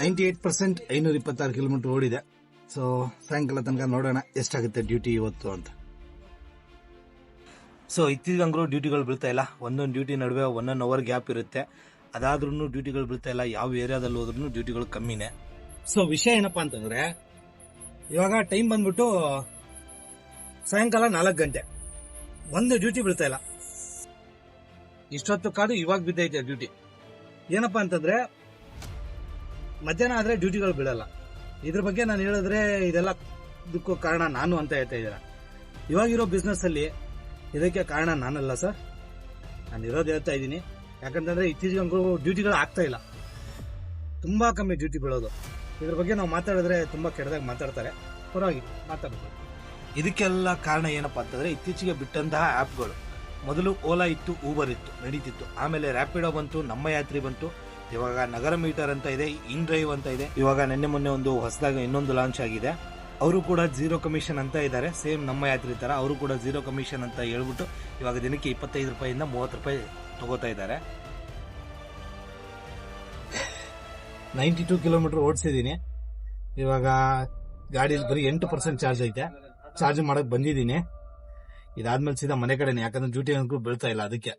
Ninety eight percent ಐನೂರ ಇಪ್ಪತ್ತಾರು kilometre ಓಡಿದೆ. ಸೊ ಸಾಯಂಕಾಲ ತನಕ ನೋಡೋಣ ಎಷ್ಟಾಗುತ್ತೆ ಡ್ಯೂಟಿ ಇವತ್ತು ಅಂತ. ಸೊ ಇತ್ತೀಚೆಗಂಗ್ರು ಡ್ಯೂಟಿಗಳು ಬೀಳ್ತಾ ಇಲ್ಲ. ಒಂದೊಂದು ಡ್ಯೂಟಿ ನಡುವೆ ಒನ್ ಒನ್ ಅವರ್ ಗ್ಯಾಪ್ ಇರುತ್ತೆ. ಅದಾದ್ರೂ ಡ್ಯೂಟಿಗಳು ಬೀಳ್ತಾ ಇಲ್ಲ. ಯಾವ ಏರಿಯಾದಲ್ಲಿ ಹೋದ್ರೂ ಡ್ಯೂಟಿಗಳು ಕಮ್ಮಿನೇ. ಸೊ ವಿಷಯ ಏನಪ್ಪಾ ಅಂತಂದ್ರೆ ಇವಾಗ ಟೈಮ್ ಬಂದ್ಬಿಟ್ಟು ಸಾಯಂಕಾಲ ನಾಲ್ಕು ಗಂಟೆ. ಒಂದು ಡ್ಯೂಟಿ ಬೀಳ್ತಾ ಇಲ್ಲ. ಇಷ್ಟೊತ್ತು ಕಾದು ಇವಾಗ ಬಿದ್ದೈತೆ ಡ್ಯೂಟಿ. ಏನಪ್ಪಾ ಅಂತಂದ್ರೆ ಮಧ್ಯಾಹ್ನ ಆದ್ರೆ ಡ್ಯೂಟಿಗಳು ಬಿಡಲ್ಲ ಇದ್ರ ಬಗ್ಗೆ ನಾನು ಹೇಳಿದ್ರೆ ಇದೆಲ್ಲ ಇದಕ್ಕೂ ಕಾರಣ ನಾನು ಅಂತ ಹೇಳ್ತಾ ಇದ್ದೀರಾ? ಇವಾಗಿರೋ ಬಿಸ್ನೆಸ್ಸಲ್ಲಿ ಇದಕ್ಕೆ ಕಾರಣ ನಾನಲ್ಲ ಸರ್. ನಾನು ಇರೋದು ಹೇಳ್ತಾ ಇದ್ದೀನಿ. ಯಾಕಂತಂದರೆ ಇತ್ತೀಚೆಗೆ ಡ್ಯೂಟಿಗಳು ಆಗ್ತಾ ಇಲ್ಲ. ತುಂಬಾ ಕಮ್ಮಿ ಡ್ಯೂಟಿ ಬೀಳೋದು. ಇದ್ರ ಬಗ್ಗೆ ನಾವು ಮಾತಾಡಿದ್ರೆ ತುಂಬಾ ಕೆಟ್ಟದಾಗಿ ಮಾತಾಡ್ತಾರೆ. ಪರವಾಗಿ ಮಾತಾಡ್ಬೋದು ಇದಕ್ಕೆಲ್ಲ ಕಾರಣ ಏನಪ್ಪಾ ಅಂತಂದ್ರೆ ಇತ್ತೀಚೆಗೆ ಬಿಟ್ಟಂತಹ ಆ್ಯಪ್ಗಳು ಮೊದಲು ಓಲಾ ಇತ್ತು, ಊಬರ್ ಇತ್ತು, ನಡೀತಿತ್ತು. ಆಮೇಲೆ ರ್ಯಾಪಿಡೋ ಬಂತು, ನಮ್ಮ ಯಾತ್ರಿ ಬಂತು. ಇವಾಗ ನಗರ ಮೀಟರ್ ಅಂತ ಇದೆ, ಇನ್ ಡ್ರೈವ್ ಅಂತ ಇದೆ. ಇವಾಗ ನಿನ್ನೆ ಮೊನ್ನೆ ಒಂದು ಹೊಸದಾಗಿ ಇನ್ನೊಂದು ಲಾಂಚ್ ಆಗಿದೆ. ಅವರು ಕೂಡ ಜೀರೋ ಕಮಿಷನ್ ಅಂತ ಇದ್ದಾರೆ. ಸೇಮ್ ನಮ್ಮ ಯಾತ್ರಿ ಥರ ಅವರು ಕೂಡ ಜೀರೋ ಕಮಿಷನ್ ಅಂತ ಹೇಳ್ಬಿಟ್ಟು ಇವಾಗ ದಿನಕ್ಕೆ ಇಪ್ಪತ್ತೈದು ರೂಪಾಯಿಂದ ಮೂವತ್ತು ರೂಪಾಯಿ ತಗೋತಾ ಇದ್ದಾರೆ. ನೈಂಟಿ ಟೂ ಕಿಲೋಮೀಟರ್ ಓಡಿಸಿದ್ದೀನಿ. ಇವಾಗ ಗಾಡಿಯಲ್ಲಿ ಬರೀ ಎಂಟು ಪರ್ಸೆಂಟ್ ಚಾರ್ಜ್ ಐತೆ. ಚಾರ್ಜ್ ಮಾಡಕ್ ಬಂದಿದ್ದೀನಿ. ಇದಾದ್ಮೇಲೆ ಸೀದಾ ಮನೆ ಕಡೆನೆ, ಯಾಕಂದ್ರೆ ಡ್ಯೂಟಿ ಅನ್ಕೂ ಬೀಳ್ತಾ ಇಲ್ಲ ಅದಕ್ಕೆ.